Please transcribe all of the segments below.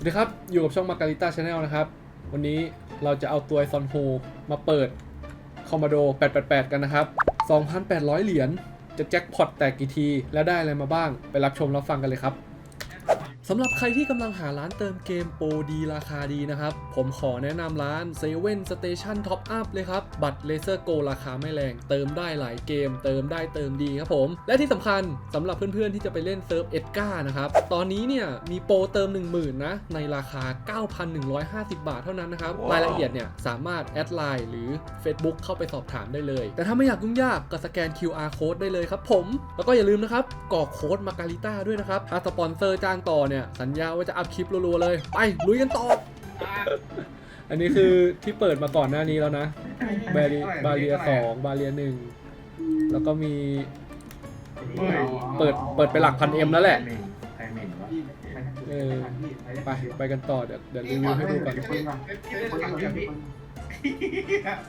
สวัสดีครับ อยู่กับช่องมาการิต้าชาแนลนะครับ วันนี้เราจะเอาตัวไอซอนโฮมาเปิดคอมบโด 888 กันนะครับ 2,800 เหรียญ จะแจ็คพอตแตกกี่ที และได้อะไรมาบ้าง ไปรับชมรับฟังกันเลยครับ สำหรับใครที่กำลังหาร้านเติมเกมโปรดีราคาดีนะครับ ผมขอแนะนำร้าน7 Station Top Up เลยครับ บัตรเลเซอร์โกราคาไม่แรง เติมได้หลายเกม เติมได้เติมดีครับผม และที่สำคัญสำหรับเพื่อนๆที่จะไปเล่นเซิร์ฟเอ็ดก้านะครับ ตอนนี้เนี่ยมีโปรเติม 10,000 นะ ในราคา 9,150 บาทเท่านั้นนะครับรายละเอียดเนี่ยสามารถแอดไลน์หรือ Facebook เข้าไปสอบถามได้เลย แต่ถ้าไม่อยากยุ่งยากก็สแกน QR code ได้เลยครับผม แล้วก็อย่าลืมนะครับกรอกโค้ดมาการิต้าด้วยนะครับถ้าสปอนเซอร์จ้างต่อเนี่ยสัญญาว่าจะอัพคลิปรัวๆเลย ไปลุยกันต่อ อันนี้คือที่เปิดมาก่อนหน้านี้แล้วนะ บาเรียบาเรียสองบาเรียหนึ่งแล้วก็มี เปิดเปิดไปหลักพันเอ็มแล้วแหละใครเหม็นวะเออไปไปกันต่อเดี๋ยวเดี๋ยวรีวิวให้ดูก่อนพี่เล่นกลับเถอะพี่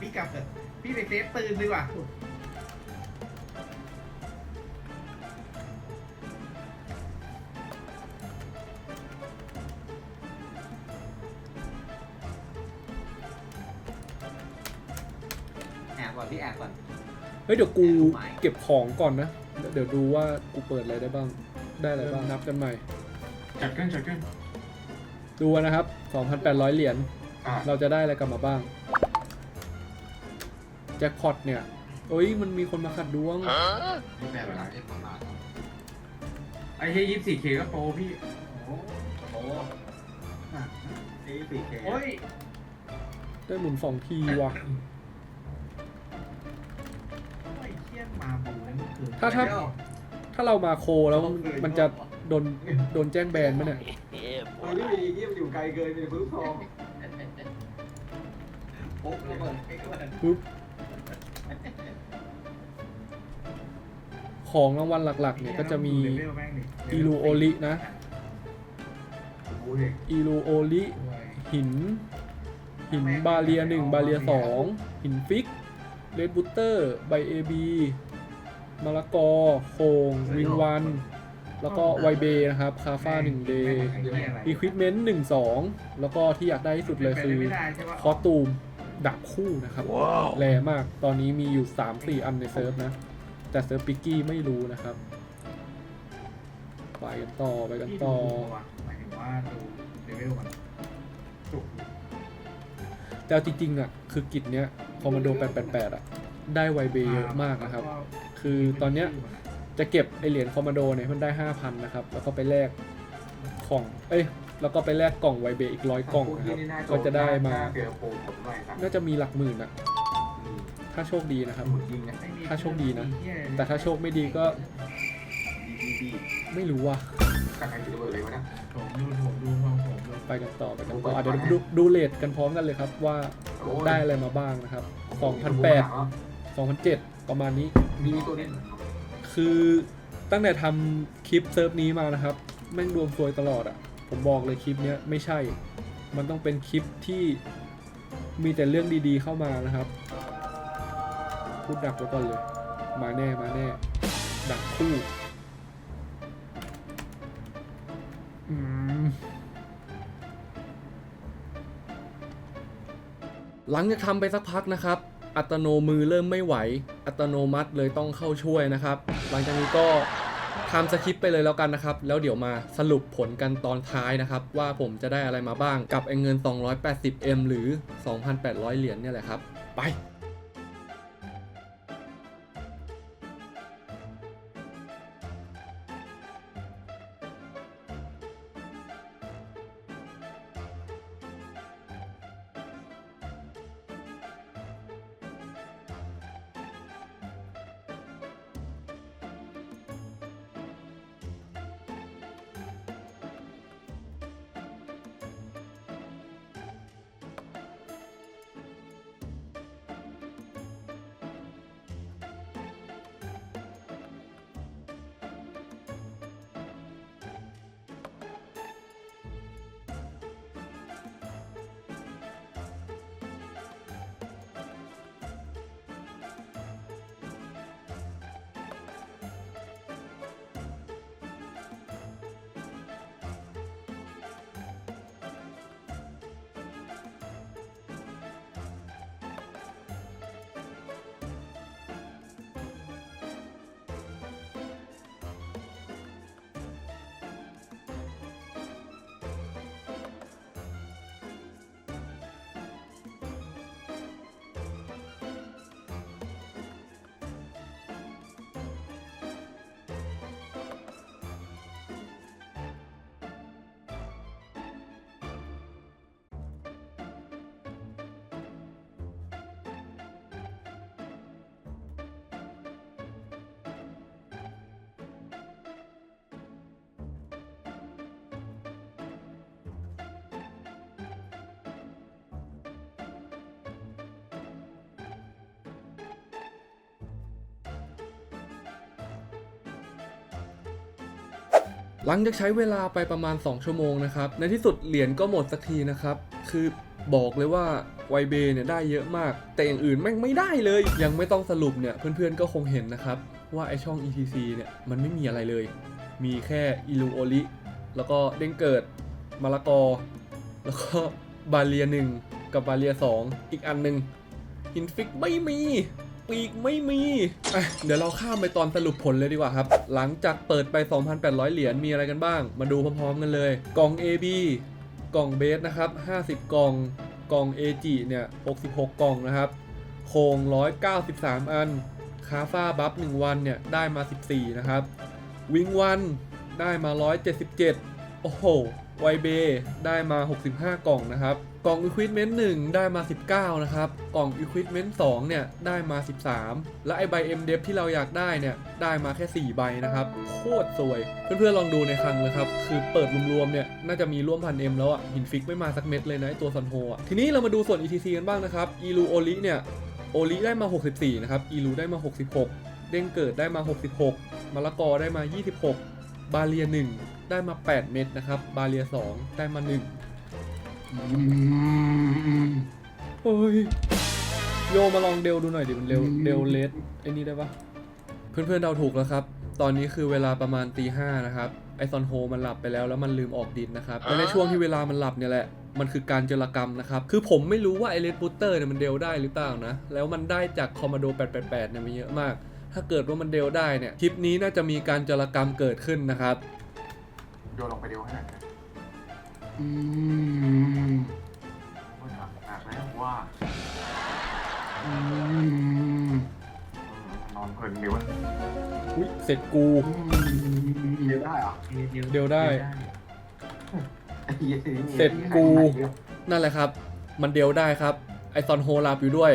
พี่กลับเถอะพี่ไปเซฟปืนดีกว่า แอบก่อนพี่แอบก่อน เฮ้ยเดี๋ยวกูเก็บของก่อนนะ เดี๋ยวดูว่ากูเปิดอะไรได้บ้าง ได้อะไรบ้างนับกันใหม่ จัดขึ้นจัดขึ้นดูนะครับ 2,800 เหรียญ อ่าเราจะได้อะไรกลับมาบ้าง แจ็คพอตเนี่ยเอ้ยมันมีคนมาขัดดวง นี่แบบอะไรที่ผมมาไอ้เฮียยี่สิบสี่เคก็โปรพี่ โอ้โหยี่สิบสี่เคโอ้ยได้หมุนสองทีว่ะ มาบูนั่นคือถ้าถ้า ถ้าเรามาโคแล้วมันจะโดนโดนแจ้งแบนไหมเนี่ยเออนี่มีเยี่ยมอยู่ไกลเกินเป็นพื้นทองปุ๊บระเบิดปึ๊บของรางวัลหลักๆ เนี่ยก็จะมีอีลูโอลินะบูเด็กอีลูโอลิหิน หินบาเลียหนึ่งบาเลียสองหินฟิกเรดบูเตอร์ไบเอบี มะละกอโคงวิงวัน แล้วก็ไวเบนะครับ คาฟ้าหนึ่งเดย์อีควิปเมนต์หนึ่งสองแล้วก็ที่อยากได้ที่สุดเลยคือคอสตูมดับคู่นะครับ แรงมากตอนนี้มีอยู่ 3-4 อันในเซิร์ฟนะ แต่เซิร์ฟปิกกี้ไม่รู้นะครับ ไปกันต่อ ไปกันต่อหมายถึงว่าดูเลเวลมันจุกแต่เอาจริงๆอะ คือกิจเนี้ยคอมมานโด888 อะ ได้ไวเบเยอะมากนะครับ คือตอนเนี้ยจะเก็บไอเหรียญคอมมานโดเนี่ยมันได้ 5,000 นะครับ แล้วก็ไปแลกของ เอ้ย แล้วก็ไปแลกกล่องไวเบอีกร้อยกล่องนะครับ ก็จะได้มาเจอโปรผมหน่อยครับน่าจะมีหลักหมื่นอะถ้าโชคดีนะครับหมุนยิงนะถ้าโชคดีนะ แต่ถ้าโชคไม่ดีก็ดีดีไม่รู้ว่ะกระไรถือเบอร์เลยวะนะผมดูผมดูผมผมดูไปกันต่อไปกันต่ออะเดี๋ยวดูดูเลทกันพร้อมกันเลยครับว่าได้อะไรมาบ้างนะครับ2,008 2,007 ประมาณนี้ มีตัวนี้คือตั้งแต่ทำคลิปเซิร์ฟนี้มานะครับ แม่งดวงซวยตลอดอะ่ะ ผมบอกเลยคลิปเนี้ยไม่ใช่ มันต้องเป็นคลิปที่มีแต่เรื่องดีๆเข้ามานะครับ พูดดักไว้ก่อนเลย มาแน่มาแน่ ดักคู่อืมหลังจากทำไปสักพักนะครับ อัตโนมือเริ่มไม่ไหว อัตโนมัติเลยต้องเข้าช่วยนะครับ หลังจากนี้ก็ทำสคริปไปเลยแล้วกันนะครับ แล้วเดี๋ยวมาสรุปผลกันตอนท้ายนะครับ ว่าผมจะได้อะไรมาบ้างกับไอ้เงิน 280M หรือ 2,800 เหรียญเนี่ยแหละครับ ไป หลังจากใช้เวลาไปประมาณ 2 ชั่วโมงนะครับ ในที่สุดเหรียญก็หมดสักทีนะครับ คือบอกเลยว่าไวเบเนี่ยได้เยอะมาก แต่อย่างอื่นแม่งไม่ได้เลย ยังไม่ต้องสรุปเนี่ยเพื่อนๆก็คงเห็นนะครับ ว่าไอช่อง ETC เนี่ยมันไม่มีอะไรเลย มีแค่อิลูโอลิแล้วก็เด้งเกิดมะละกอ แล้วก็บาเลียหนึ่งกับบาเลียสองอีกอันหนึ่งหินฟิกไม่มี ปีกไม่มี เดี๋ยวเราข้ามไปตอนสรุปผลเลยดีกว่าครับ หลังจากเปิดไป 2,800 เหรียญมีอะไรกันบ้าง มาดูพร้อมๆกันเลย กล่อง AB กล่องเบสนะครับ 50 กล่อง กล่อง AG เนี่ย 66 กล่องนะครับ โคง 193 อัน คาฟ้าบัฟ1วันเนี่ย ได้มา 14 นะครับ วิงวันได้มา 177 โอ้โห ไวเบได้มา 65 กล่องนะครับ กล่อง Equipment 1ได้มา 19 นะครับ กล่อง Equipment 2เนี่ยได้มา 13 และไอใบ M d e v ที่เราอยากได้เนี่ยได้มาแค่ 4 ใบนะครับ โคตรสวย เพื่อนๆลองดูในครั้งเลยครับ คือเปิดรวมๆเนี่ยน่าจะมีร่วมพัน M แล้วอะ่ะ หินฟิกไม่มาสักเม็ดเลยนะไอตัวซันโฮอะ ทีนี้เรามาดูส่วน ETC กันบ้างนะครับ อีลูโอลิเนี่ย โอลิได้มา 64 นะครับ อีลูได้มา 66 เด้งเกิดได้มา 66มะละกอได้มา 26 บาเลีย1ได้มา 8 เม็ดนะครับ บาเลีย2ได้มา1โอ้ยโยมาลองเดลดูหน่อยดิมันเร็วเดลเลสไอ้นี่ได้ปะเพื่อนๆเดาถูกแล้วครับ ตอนนี้คือเวลาประมาณตีห้านะครับไอซอนโฮมันหลับไปแล้วแล้วมันลืมออกดินนะครับและในช่วงที่เวลามันหลับเนี่ยแหละมันคือการเจรกรรมนะครับ คือผมไม่รู้ว่าไอเลสบูเตอร์เนี่ยมันเดลได้หรือเปล่านะ แล้วมันได้จากคอมมานโด 888 เนี่ยมันเยอะมาก ถ้าเกิดว่ามันเดลได้เนี่ยคลิปนี้น่าจะมีการเจรกรรมเกิดขึ้นนะครับโยนลงไปเดียวให้หน่อยนะอืมว่าหนักหนักแล้วว่าอืมนอนเพลินดีวะอุ้ยเสร็จกูเดียวได้เหรอเดลได้ ไอ้เหี้ยนี่เสร็จกู นั่นแหละครับ มันเดลได้ครับ ไอซอนโฮลาบอยู่ด้วย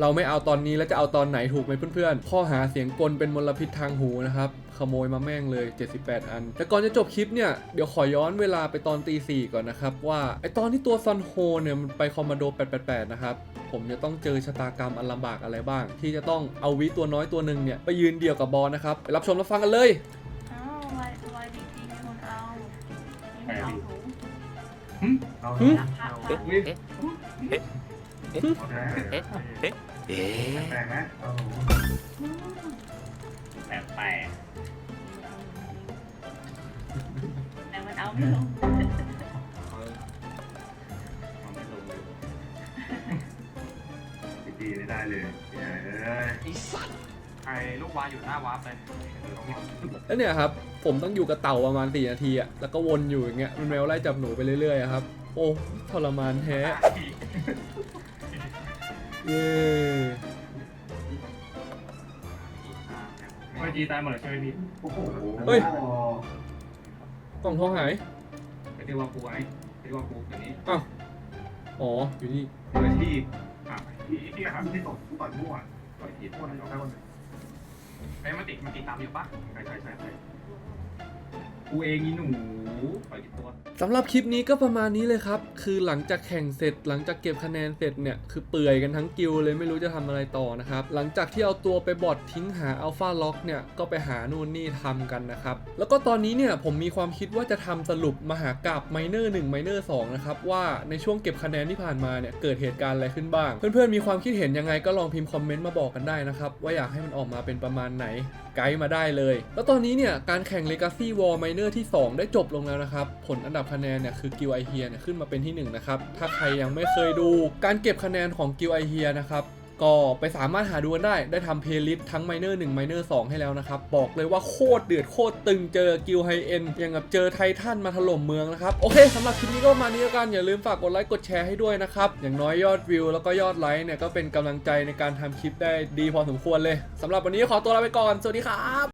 เราไม่เอาตอนนี้แล้วจะเอาตอนไหนถูกไหมเพื่อนๆ ข้อหาเสียงกลเป็นมลพิษทางหูนะครับ ขโมยมาแม่งเลย 78 อัน แต่ก่อนจะจบคลิปเนี่ย เดี๋ยวขอย้อนเวลาไปตอนตีสี่ก่อนนะครับ ว่าไอตอนที่ตัวซอนโฮเนี่ยมันไปคอมมานโด 888 นะครับผมจะต้องเจอชะตากรรมอันลำบากอะไรบ้าง ที่จะต้องเอาวิตัวน้อยตัวหนึ่งเนี่ยไปยืนเดี่ยวกับบอลนะครับไปรับชมรับฟังกันเลยอ้าววายวายดีๆมีคนเอามีคนเอาถุงเอาหึราคาเอ๊ะค่ะ เอ๊ะ เอ๊ะ เอ๊ะแปลกไหมแปลกแปแต่มันเอาไม่ลงเอาไม่ลงเลยดีๆได้เลยเอ้ยไอ้ลูกวาอยู่หน้าวาร์ปเลยแล้วเนี่ยครับ ผมต้องอยู่กับเต่าประมาณ4นาทีอะแล้วก็วนอยู่อย่างเงี้ยมันแมวไล่จับหนูไปเรื่อยๆอะครับ โอ้ทรมานแท้ เย้เมื่อกี้ตายหมดแล้วใช่ไหมพี่โอ้โหกล่องทองหายไปที่ว่ากูไอ้ไปที่ว่ากูตัวนี้อ้าวอ๋อ อยู่นี่มืออาชีพอะที่ที่ทำที่ตกต่อยมั่วต่อยผิดคนไหนเอาได้คนไหนไอ้มันติดมันติดตามอยู่ปะใช่ใช่ใช่ใช่กูเองอีหนูต่อยกี่ตัว สำหรับคลิปนี้ก็ประมาณนี้เลยครับ คือหลังจากแข่งเสร็จ หลังจากเก็บคะแนนเสร็จเนี่ย คือเปื่อยกันทั้งกิลเลยไม่รู้จะทำอะไรต่อนะครับ หลังจากที่เอาตัวไปบอดทิ้งหาอัลฟาล็อกเนี่ย ก็ไปหานู่นนี่ทำกันนะครับ แล้วก็ตอนนี้เนี่ยผมมีความคิดว่าจะทำสรุปมหากราบไมเนอร์1ไมเนอร์2นะครับ ว่าในช่วงเก็บคะแนนที่ผ่านมาเนี่ยเกิดเหตุการณ์อะไรขึ้นบ้าง เพื่อนๆมีความคิดเห็นยังไงก็ลองพิมพ์คอมเมนต์มาบอกกันได้นะครับว่าอยากให้มันออกมาเป็นประมาณไหน ไกด์มาได้เลย แล้วตอนนี้เนี่ยการแข่ง Legacy War Minor ที่ 2 ได้จบลงแล้วนะครับ ผลอันดับคะแนนเนี่ยคือ Guild I Here เนี่ยขึ้นมาเป็นที่1นะครับถ้าใครยังไม่เคยดู การเก็บคะแนนของ Guild Ihea นะครับ ก็ไปสามารถหาดูกันได้ ได้ทำเพลย์ลิสต์ทั้ง Miner 1 Miner 2 ให้แล้วนะครับ บอกเลยว่าโคตรเดือดโคตรตึงเจอกิลไฮเอ็นอย่างกับเจอไททันมาถล่มเมืองนะครับ โอเคสำหรับคลิปนี้ก็ประมาณนี้แล้วกัน อย่าลืมฝากกดไลค์กดแชร์ให้ด้วยนะครับ อย่างน้อยยอดวิวแล้วก็ยอดไลค์เนี่ยก็เป็นกำลังใจในการทำคลิปได้ดีพอสมควรเลยสำหรับวันนี้ขอตัวลาไปก่อน สวัสดีครับ